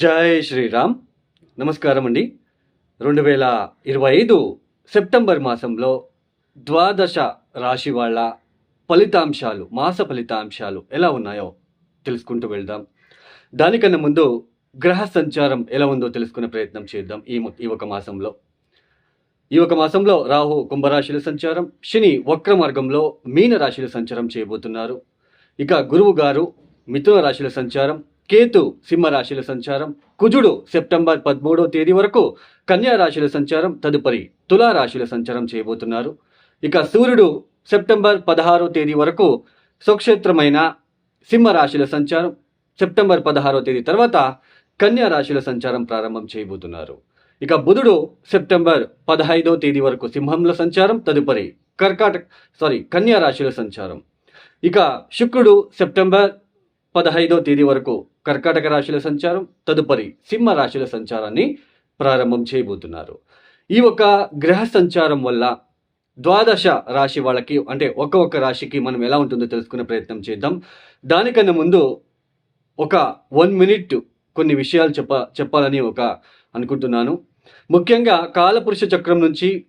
జై శ్రీరామ్. నమస్కారం అండి రెండు వేల ఇరవై ఐదు సెప్టెంబర్ మాసంలో ద్వాదశ రాశి వాళ్ళ ఫలితాంశాలు మాస ఫలితాంశాలు ఎలా ఉన్నాయో తెలుసుకుంటూ వెళ్దాం. దానికన్నా ముందు గ్రహ సంచారం ఎలా ఉందో తెలుసుకునే ప్రయత్నం చేద్దాం ఈ ఈ ఒక మాసంలో. ఈ ఒక మాసంలో రాహు కుంభరాశిల సంచారం శని వక్ర మార్గంలో మీన రాశిల సంచారం చేయబోతున్నారు. ఇక గురువు గారు మిథున రాశిల సంచారం కేతు సింహ రాశిల సంచారం కుజుడు సెప్టెంబర్ పదమూడవ తేదీ వరకు కన్యా రాశిల సంచారం తదుపరి తులా రాశిల సంచారం చేయబోతున్నారు. ఇక సూర్యుడు సెప్టెంబర్ పదహారో తేదీ వరకు స్వక్షేత్రమైన సింహరాశిల సంచారం సెప్టెంబర్ పదహారో తేదీ తర్వాత కన్యా రాశిల సంచారం ప్రారంభం చేయబోతున్నారు. ఇక బుధుడు సెప్టెంబర్ పదహైదో తేదీ వరకు సింహంలో సంచారం తదుపరి కర్కాటక సారీ కన్యా రాశిల సంచారం. ఇక శుక్రుడు సెప్టెంబర్ పదహైదో తేదీ వరకు కర్కాటక రాశుల సంచారం తదుపరి సింహ రాశిల సంచారాన్ని ప్రారంభం చేయబోతున్నారు. ఈ ఒక గ్రహ సంచారం వల్ల ద్వాదశ రాశి వాళ్ళకి అంటే ఒక్క ఒక్క రాశికి మనం ఎలా ఉంటుందో తెలుసుకునే ప్రయత్నం చేద్దాం. దానికన్నా ముందు ఒక వన్ మినిట్ కొన్ని విషయాలు చెప్ప చెప్పాలని ఒక అనుకుంటున్నాను. ముఖ్యంగా కాలపురుష చక్రం నుంచి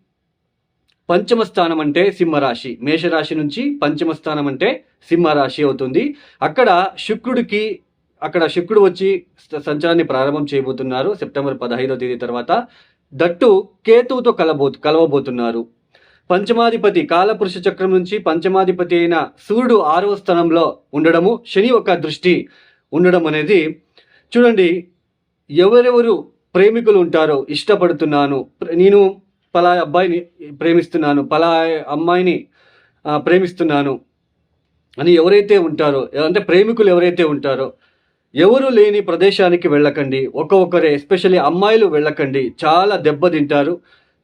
పంచమ స్థానం అంటే సింహరాశి. మేషరాశి నుంచి పంచమ స్థానం అంటే సింహరాశి అవుతుంది. అక్కడ శుక్రుడికి అక్కడ శుక్రుడు వచ్చి సంచారాన్ని ప్రారంభం చేయబోతున్నారు. సెప్టెంబర్ పదహైదో తేదీ తర్వాత. దట్టు కేతువుతో కలబో కలవబోతున్నారు. పంచమాధిపతి కాలపురుష చక్రం నుంచి పంచమాధిపతి అయిన సూర్యుడు ఆరవ స్థానంలో ఉండడము శని ఒక దృష్టి ఉండడం అనేది చూడండి ఎవరెవరు ప్రేమికులు ఉంటారో ఇష్టపడుతున్నాను ప్ర- నేను పలా అబ్బాయిని ప్రేమిస్తున్నాను పలా అమ్మాయిని ప్రేమిస్తున్నాను అని ఎవరైతే ఉంటారో అంటే ప్రేమికులు ఎవరైతే ఉంటారో ఎవరు లేని ప్రదేశానికి వెళ్ళకండి. ఒక్కొక్కరే ఎస్పెషల్లీ అమ్మాయిలు వెళ్ళకండి. చాలా దెబ్బతింటారు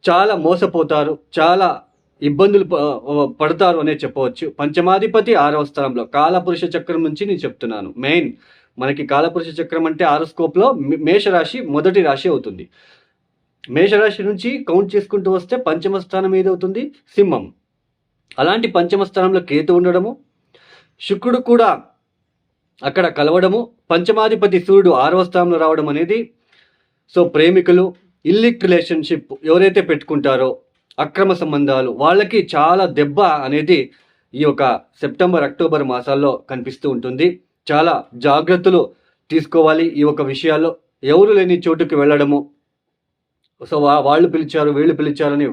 చాలా మోసపోతారు చాలా ఇబ్బందులు ప- పడతారు అనే చెప్పవచ్చు. పంచమాధిపతి ఆరవ స్థానంలో కాలపురుష చక్రం నుంచి నేను చెప్తున్నాను. మెయిన్ మనకి కాలపురుష చక్రం అంటే ఆరోస్కోప్లో మే- మేషరాశి మొదటి రాశి అవుతుంది. మేషరాశి నుంచి కౌంట్ చేసుకుంటూ వస్తే పంచమ స్థానం ఏదవుతుంది? సింహం. అలాంటి పంచమ స్థానంలో కేతు ఉండడము శుక్రుడు కూడా అక్కడ కలవడము పంచమాధిపతి సూర్యుడు ఆరవ స్థానంలో రావడం అనేది సో ప్రేమికులు ఇల్లిక్ రిలేషన్షిప్ ఎవరైతే పెట్టుకుంటారో అక్రమ సంబంధాలు వాళ్ళకి చాలా దెబ్బ అనేది ఈ యొక్క సెప్టెంబర్ అక్టోబర్ మాసాల్లో కనిపిస్తూ ఉంటుంది. చాలా జాగ్రత్తలు తీసుకోవాలి ఈ యొక్క విషయాల్లో. ఎవరు లేని చోటుకి వెళ్ళడము సో వా- వాళ్ళు పిలిచారు వీళ్ళు పిలిచారని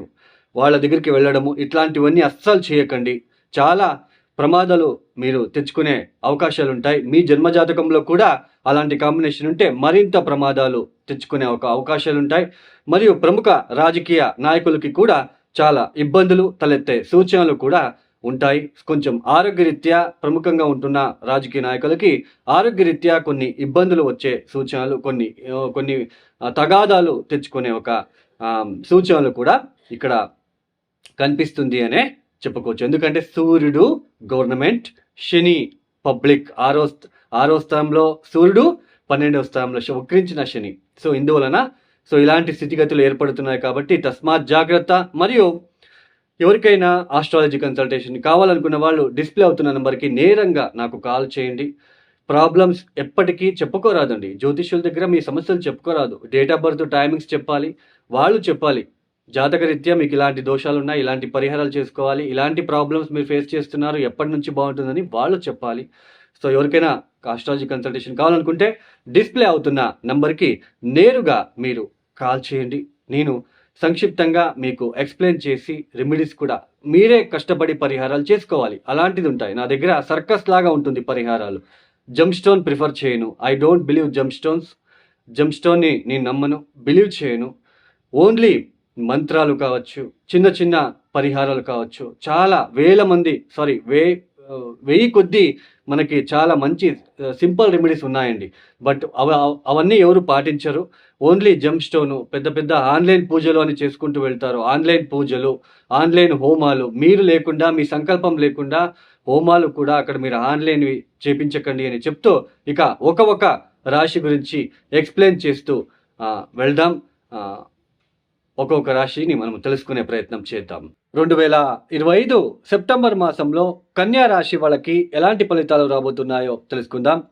వాళ్ళ దగ్గరికి వెళ్ళడము ఇట్లాంటివన్నీ అస్సలు చేయకండి. చాలా ప్రమాదాలు మీరు తెచ్చుకునే అవకాశాలు ఉంటాయి మీ జన్మజాతకంలో కూడా అలాంటి కాంబినేషన్ ఉంటే మరింత ప్రమాదాలు తెచ్చుకునే ఒక అవకాశాలు ఉంటాయి మరియు ప్రముఖ రాజకీయ నాయకులకి కూడా చాలా ఇబ్బందులు తలెత్తే సూచనలు కూడా ఉంటాయి. కొంచెం ఆరోగ్యరీత్యా ప్రముఖంగా ఉంటున్న రాజకీయ నాయకులకి ఆరోగ్యరీత్యా కొన్ని ఇబ్బందులు వచ్చే సూచనలు కొన్ని కొన్ని తగాదాలు తెచ్చుకునే ఒక సూచనలు కూడా ఇక్కడ కనిపిస్తుంది అనే చెప్పుకోవచ్చు. ఎందుకంటే సూర్యుడు గవర్నమెంట్ శని పబ్లిక్. ఆరో ఆరో స్థానంలో సూర్యుడు పన్నెండవ స్థానంలో వక్రించిన శని. సో ఇందువలన సో ఇలాంటి స్థితిగతులు ఏర్పడుతున్నాయి కాబట్టి తస్మాత్ జాగ్రత్త. మరియు ఎవరికైనా ఆస్ట్రాలజీ కన్సల్టేషన్ కావాలనుకున్న వాళ్ళు డిస్ప్లే అవుతున్న నెంబర్కి నేరంగా నాకు కాల్ చేయండి. ప్రాబ్లమ్స్ ఎప్పటికీ చెప్పుకోరాదండి. జ్యోతిష్యుల దగ్గర మీ సమస్యలు చెప్పుకోరాదు. డేట్ ఆఫ్ బర్త్ టైమింగ్స్ చెప్పాలి. వాళ్ళు చెప్పాలి. జాతకరీత్యా మీకు ఇలాంటి దోషాలు ఉన్నాయి ఇలాంటి పరిహారాలు చేసుకోవాలి ఇలాంటి ప్రాబ్లమ్స్ మీరు ఫేస్ చేస్తున్నారు ఎప్పటి నుంచి బాగుంటుందని వాళ్ళు చెప్పాలి. సో ఎవరికైనా ఆస్ట్రాలజీ కన్సల్టేషన్ కావాలనుకుంటే డిస్ప్లే అవుతున్న నెంబర్కి నేరుగా మీరు కాల్ చేయండి. నేను సంక్షిప్తంగా మీకు ఎక్స్ప్లెయిన్ చేసి రెమెడీస్ కూడా మీరే కష్టపడి పరిహారాలు చేసుకోవాలి. అలాంటిది ఉంటాయి. నా దగ్గర సర్కస్ లాగా ఉంటుంది పరిహారాలు. జంప్ స్టోన్ ప్రిఫర్ చేయను. I don't believe jump stones jump స్టోన్ని నేను నమ్మను. బిలీవ్ చేయను. ఓన్లీ మంత్రాలు కావచ్చు చిన్న చిన్న పరిహారాలు కావచ్చు. చాలా వేల మంది సారీ వే వెయ్యి కొద్దీ మనకి చాలా మంచి సింపుల్ రెమెడీస్ ఉన్నాయండి. బట్ అవ అవన్నీ ఎవరు పాటించరు. ఓన్లీ జంప్ స్టోను పెద్ద పెద్ద ఆన్లైన్ పూజలు అని చేసుకుంటూ వెళ్తారు. ఆన్లైన్ పూజలు ఆన్లైన్ హోమాలు మీరు లేకుండా మీ సంకల్పం లేకుండా హోమాలు కూడా అక్కడ మీరు ఆన్లైన్ చేపించకండి అని చెప్తూ ఇక ఒక ఒక రాశి గురించి ఎక్స్ప్లెయిన్ చేస్తూ వెళ్దాం. ఒక్కొక్క రాశిని మనం తెలుసుకునే ప్రయత్నం చేద్దాం. రెండు వేల ఇరవై ఐదు సెప్టెంబర్ మాసంలో కన్యా రాశి వాళ్ళకి ఎలాంటి ఫలితాలు రాబోతున్నాయో తెలుసుకుందాం.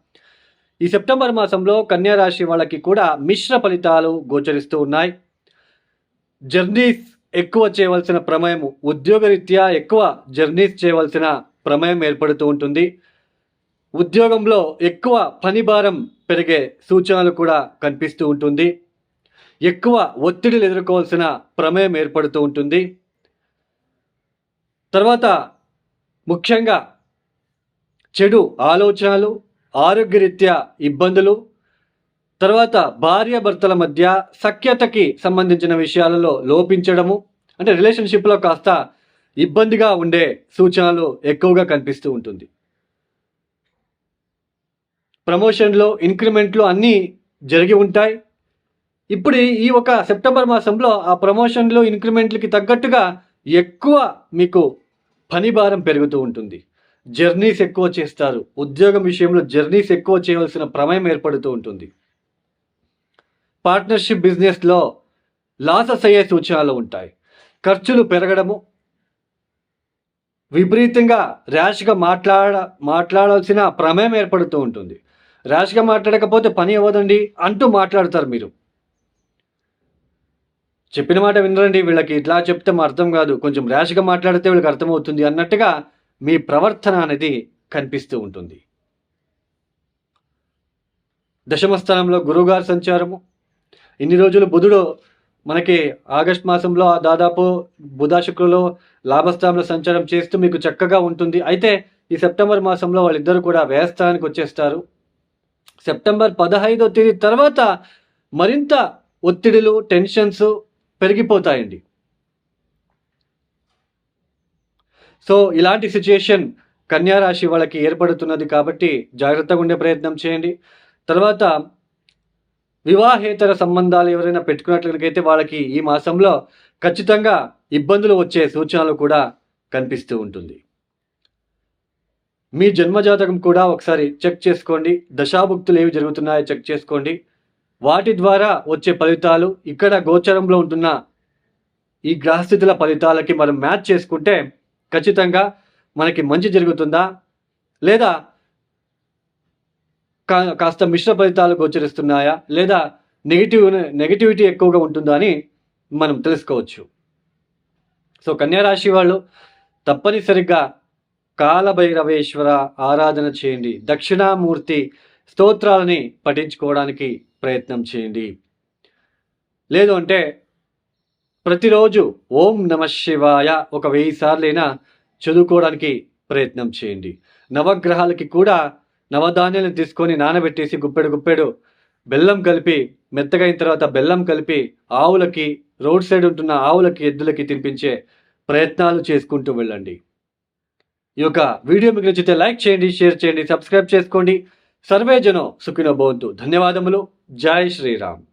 ఈ సెప్టెంబర్ మాసంలో కన్యా రాశి వాళ్ళకి కూడా మిశ్ర ఫలితాలు గోచరిస్తూ ఉన్నాయి. జర్నీస్ ఎక్కువ చేయవలసిన ప్రమేయం ఉద్యోగరీత్యా ఎక్కువ జర్నీస్ చేయవలసిన ప్రమేయం ఏర్పడుతూ ఉంటుంది. ఉద్యోగంలో ఎక్కువ పని భారం పెరిగే సూచనలు కూడా కనిపిస్తూ ఉంటుంది. ఎక్కువ ఒత్తిడిలు ఎదుర్కోవాల్సిన ప్రమేయం ఏర్పడుతూ ఉంటుంది. తర్వాత ముఖ్యంగా చెడు ఆలోచనలు ఆరోగ్యరీత్యా ఇబ్బందులు తర్వాత భార్యాభర్తల మధ్య సఖ్యతకి సంబంధించిన విషయాలలో లోపించడము అంటే రిలేషన్షిప్లో కాస్త ఇబ్బందిగా ఉండే సూచనలు ఎక్కువగా కనిపిస్తూ ఉంటుంది. ప్రమోషన్లు ఇంక్రిమెంట్లు అన్నీ జరిగి ఉంటాయి. ఇప్పుడు ఈ ఒక సెప్టెంబర్ మాసంలో ఆ ప్రమోషన్లు ఇంక్రిమెంట్లకి తగ్గట్టుగా ఎక్కువ మీకు పని భారం పెరుగుతూ ఉంటుంది. జర్నీస్ ఎక్కువ చేస్తారు. ఉద్యోగం విషయంలో జర్నీస్ ఎక్కువ చేయవలసిన ప్రమేయం ఏర్పడుతూ ఉంటుంది. పార్ట్నర్షిప్ బిజినెస్లో లాసెస్ అయ్యే సూచనలు ఉంటాయి. ఖర్చులు పెరగడము విపరీతంగా ర్యాష్గా మాట్లాడ మాట్లాడాల్సిన ప్రమేయం ఏర్పడుతూ ఉంటుంది. ర్యాష్గా మాట్లాడకపోతే పని అవ్వదండి అంటూ మాట్లాడతారు మీరు. చెప్పిన మాట వినరండి. వీళ్ళకి ఇట్లా చెప్తే అర్థం కాదు. కొంచెం ర్యాష్గా మాట్లాడితే వీళ్ళకి అర్థమవుతుంది అన్నట్టుగా మీ ప్రవర్తన అనేది కనిపిస్తూ ఉంటుంది. దశమస్థానంలో గురువుగారి సంచారము. ఇన్ని రోజులు బుధుడు మనకి ఆగస్ట్ మాసంలో దాదాపు బుధ శుక్రులో లాభస్థానంలో సంచారం చేస్తూ మీకు చక్కగా ఉంటుంది. అయితే ఈ సెప్టెంబర్ మాసంలో వాళ్ళిద్దరూ కూడా వ్యయస్థానానికి వచ్చేస్తారు. సెప్టెంబర్ పదహైదో తేదీ తర్వాత మరింత ఒత్తిడిలు టెన్షన్స్ పెరిగిపోతాయండి. సో ఇలాంటి సిచ్యుయేషన్ కన్యా రాశి వాళ్ళకి ఏర్పడుతున్నది కాబట్టి జాగ్రత్తగా ఉండే ప్రయత్నం చేయండి. తర్వాత వివాహేతర సంబంధాలు ఎవరైనా పెట్టుకున్నట్లయితే వాళ్ళకి ఈ మాసంలో ఖచ్చితంగా ఇబ్బందులు వచ్చే సూచనలు కూడా కనిపిస్తూ ఉంటుంది. మీ జన్మజాతకం కూడా ఒకసారి చెక్ చేసుకోండి. దశాభుక్తులు ఏవి జరుగుతున్నాయో చెక్ చేసుకోండి. వాటి ద్వారా వచ్చే ఫలితాలు ఇక్కడ గోచరంలో ఉంటున్న ఈ గ్రహస్థితుల ఫలితాలకి మనం మ్యాచ్ చేసుకుంటే ఖచ్చితంగా మనకి మంచి జరుగుతుందా? లేదా కా కాస్త మిశ్ర ఫలితాలు గోచరిస్తున్నాయా? లేదా నెగిటివ్ నెగిటివిటీ ఎక్కువగా ఉంటుందా అని మనం తెలుసుకోవచ్చు. సో కన్యారాశి వాళ్ళు తప్పనిసరిగా కాలభైరవేశ్వర ఆరాధన చేయండి. దక్షిణామూర్తి స్తోత్రాలని పఠించుకోవడానికి ప్రయత్నం చేయండి. లేదు అంటే ప్రతిరోజు ఓం నమ శివాయ ఒక వెయ్యి సార్లైనా చదువుకోవడానికి ప్రయత్నం చేయండి. నవగ్రహాలకి కూడా నవధాన్యాలను తీసుకొని నానబెట్టేసి గుప్పెడు గుప్పెడు బెల్లం కలిపి మెత్తగైన తర్వాత బెల్లం కలిపి ఆవులకి రోడ్ సైడ్ ఉంటున్న ఆవులకి ఎద్దులకి తినిపించే ప్రయత్నాలు చేసుకుంటూ వెళ్ళండి. ఈ యొక్క వీడియో మీకు నచ్చితే లైక్ చేయండి షేర్ చేయండి సబ్స్క్రైబ్ చేసుకోండి. సర్వే జనం సుఖినో భవంతు. ధన్యవాదములు. జై శ్రీరామ్.